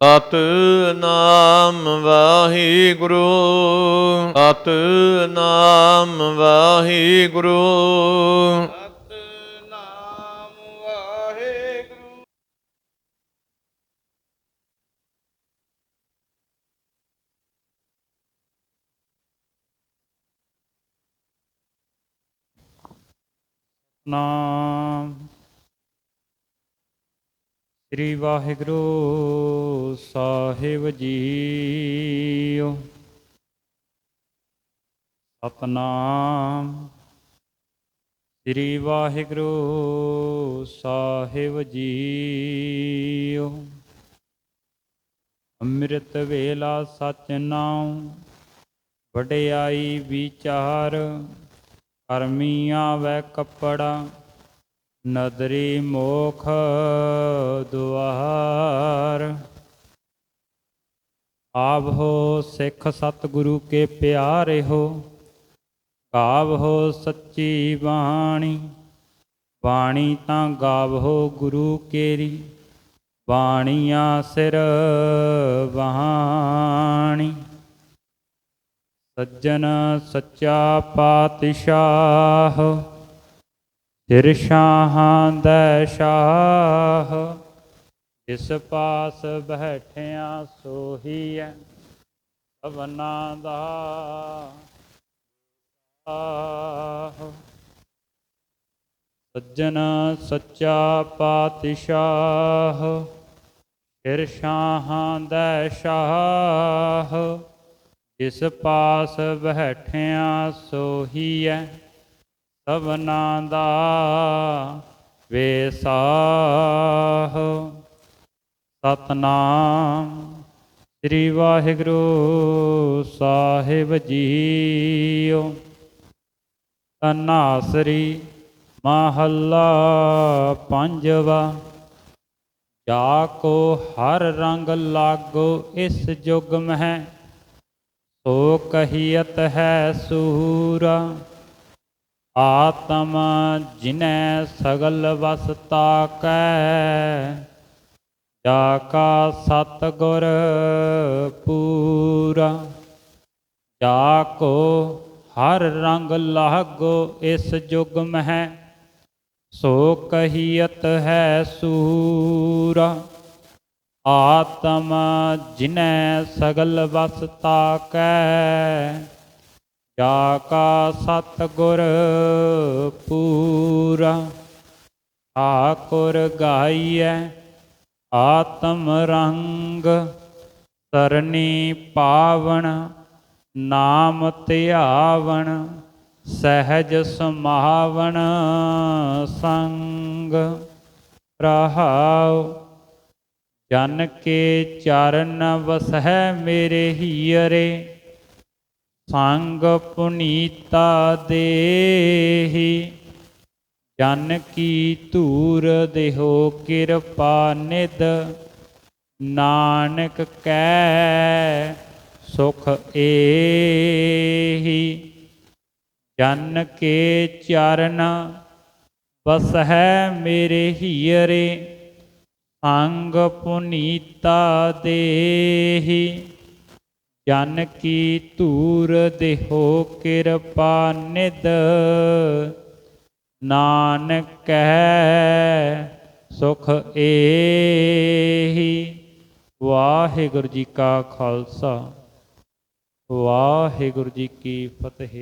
ਅਤ ਨਾਮ ਵਾਹਿਗੁਰੂ ਅਤ ਨਾਮ ਵਾਹਿਗੁਰੂ। ਸਤਨਾਮ ਵਾਹਿਗੁਰੂ। ਨਾਮ ਸ੍ਰੀ ਵਾਹਿਗੁਰੂ ਸਾਹਿਬ ਜੀਓ। ਸਤਨਾਮ। ਸ੍ਰੀ ਵਾਹਿਗੁਰੂ ਸਾਹਿਬ ਜੀਓ। ਅੰਮ੍ਰਿਤ ਵੇਲਾ ਸਚ ਨਾਮ ਵਡਿਆਈ ਵਿਚਾਰ। ਕਰਮੀ ਵੈ ਕੱਪੜਾ। ਨਦਰੀ ਮੋਖ ਦੁਆਰ। ਆਵਹੋ ਸਿੱਖ ਸਤਿਗੁਰੂ ਕੇ ਪਿਆਰੇ ਹੋ ਗਾਵ ਹੋ ਸੱਚੀ ਬਾਣੀ ਬਾਣੀ ਤਾਂ ਗਾਵ ਹੋ ਗੁਰੂ ਕੇਰੀ, ਬਾਣੀਆਂ ਸਿਰ ਵਹਾਣੀ। ਸੱਜਣ ਸੱਚਾ ਪਾਤਸ਼ਾਹ ਸਿਰ ਸ਼ਾਹਾਂ ਦਾ ਸ਼ਾਹ ਜਿਸ ਪਾਸ ਬੈਠਿਆ ਸੋਹੀ ਹੈ ਸਭਨਾ ਦਾ ਆਹ ਸੱਜਣ ਸੱਚਾ ਪਾਤਸ਼ਾਹ ਸਿਰ ਸ਼ਾਹਾਂ ਦਾ ਸ਼ਾਹ ਜਿਸ ਪਾਸ ਬੈਠਿਆ ਸੋਹੀ ਹੈ ਸਭਨਾ ਦਾ ਵੇਸਾਹ ਸਤਨਾਮ ਸ੍ਰੀ ਵਾਹਿਗੁਰੂ ਸਾਹਿਬ ਜੀਓ। ਤਨਾਸਰੀ ਮਹੱਲਾ ਪੰਜਵਾ। ਜਾ ਕੋ ਹਰ ਰੰਗ ਲਾਗੋ ਇਸ ਜੁਗ ਮਹਿ, ਸੋ ਕਹੀਅਤ ਹੈ ਸੂਰਾ। ਆਤਮ ਜਿਨੈ ਸਗਲ ਵਸਤਾ ਕੈ ਜਾ ਕਾ ਸਤ ਗੁਰ ਪੂਰਾ। ਜਾ ਕੋ ਹਰ ਰੰਗ ਲਾਗੋ ਇਸ ਜੁਗ ਮਹਿ, ਸੋ ਕਹੀਅਤ ਹੈ ਸੂਰਾ। ਆਤਮ ਜਿਨੈ ਸਗਲ ਵਸਤਾ ਕੈ ਜਾ ਕਾ ਸਤ ਗੁਰ ਪੂਰਾ, ਠਾਕੁਰ ਗਾਈਐ ਆਤਮ ਰੰਗ ਸਰਨੀ ਪਾਵਣ ਨਾਮ ਧਿਆਵਣ ਸਹਿਜ ਸਮਾਵਣ ਸੰਗ। ਰਹਾਉ, ਜਨ ਕੇ ਚਰਨ ਵਸਹਿ ਮੇਰੇ ਹੀਰੇ ਸੰਗ ਪੁਨੀਤਾ ਦੇਹੀ, ਜਨ ਕੀ ਧੂਰ ਦੇਹੋ ਕਿਰਪਾ ਨਿਦ ਨਾਨਕ ਕੈ ਸੁਖ ਏਹੀ। ਜਨ ਕੇ ਚਰਨ ਹੈ ਮੇਰੇ ਹੀਰੇ ਸੰਗ ਪੁਨੀਤਾ ਦੇਹੀ। ਜਨ ਕੀ ਧੂਰ ਦੇਹੋ ਕਿਰਪਾ ਨਿਦ ਨਾਨਕ ਕਹਿ ਸੁਖ ਏਹੀ। ਵਾਹਿਗੁਰੂ ਜੀ ਕਾ ਖਾਲਸਾ, ਵਾਹਿਗੁਰੂ ਜੀ ਕੀ ਫਤਿਹ।